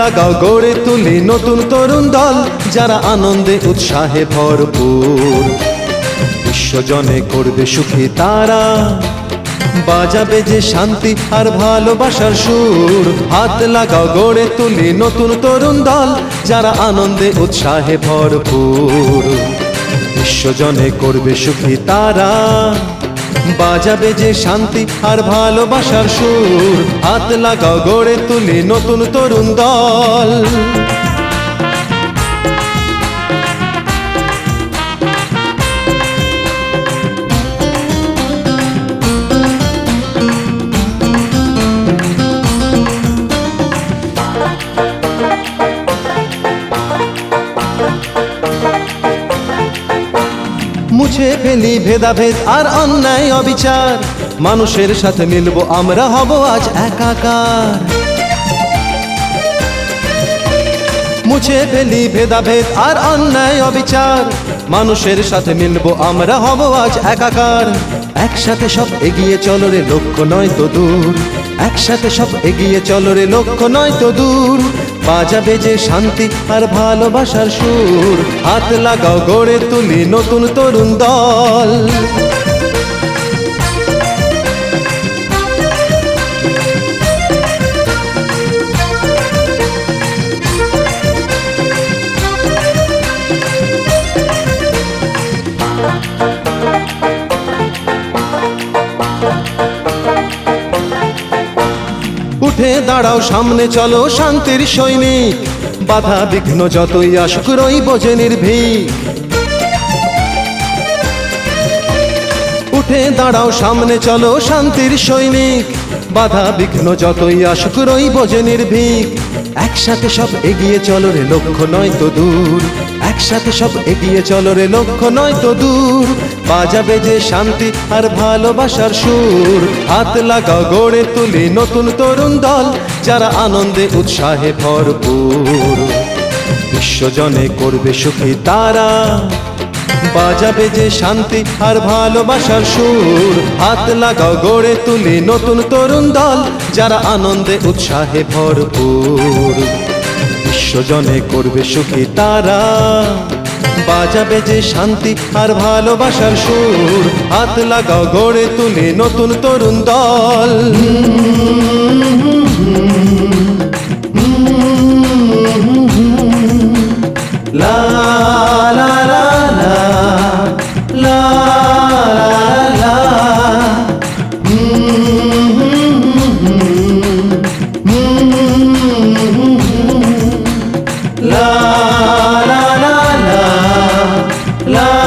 লাগাও, গড়ে তুলি নতুন তরুণ দল, যারা আনন্দে, উৎসাহে ভরপুর। বিশ্বজনে করবে সুখী তারা, বাজাবে যে শান্তি আর ভালোবাসার সুর। হাত লাগাও, গড়ে তুলি নতুন তরুণ দল, যারা আনন্দে, উৎসাহে ভরপুর। বিশ্বজনে করবে সুখী তারা, বাজাবে যে শান্তি আর ভালোবাসার সুর। হাত লাগাও গড়ে তুলে নতুন তরুণ দল। মুছে ফেলি ভেদাভেদ আর অন্যায় অবিচার। মানুষের সাথে মিলবো আমরা হব আজ একাকার। মুছে ফেলি ভেদাভেদ আর অন্যায় অবিচার। মানুষের সাথে মিলবো আমরা হব আজ একাকার। একসাথে সব এগিয়ে চলো রে, লক্ষ্য নয় তো দূর। একসাথে সব এগিয়ে চলো রে, লক্ষ্য নয় তো দূর। বাজাবে যে শান্তি আর ভালোবাসার সুর। হাত লাগাও গড়ে তুলি নতুন তরুণ দল। উঠে দাঁড়াও, সামনে চলো শান্তির সৈনিক। বাধা বিঘ্ন যতই আসুক রই বোঝে নির্ভীক। উঠে দাঁড়াও, সামনে চলো শান্তির সৈনিক। বাধা বিঘ্ন যতই আসুক রই বোঝে নির্ভীক। একসাথে সব এগিয়ে চলো রে, লক্ষ্য নয় তো দূর। একসাথে সব এগিয়ে চলো রে, লক্ষ্য নয় তো দূর। বাজাবে যে শান্তি আর ভালোবাসার সুর। হাত লাগাও, গড়ে তুলি নতুন তরুণ দল, যারা আনন্দে, উৎসাহে ভরপুর। বিশ্বজনে করবে সুখী তারা। বাজাবে যে শান্তি আর ভালোবাসার সুর। হাত লাগাও, গড়ে তুলি নতুন তরুণ দল, যারা আনন্দে, উৎসাহে ভরপুর। বিশ্বজনে করবে সুখী তারা। বাজাবে যে শান্তি আর ভালোবাসার সুর। হাত লাগাও, গড়ে তুলে নতুন তরুণ দল। Love.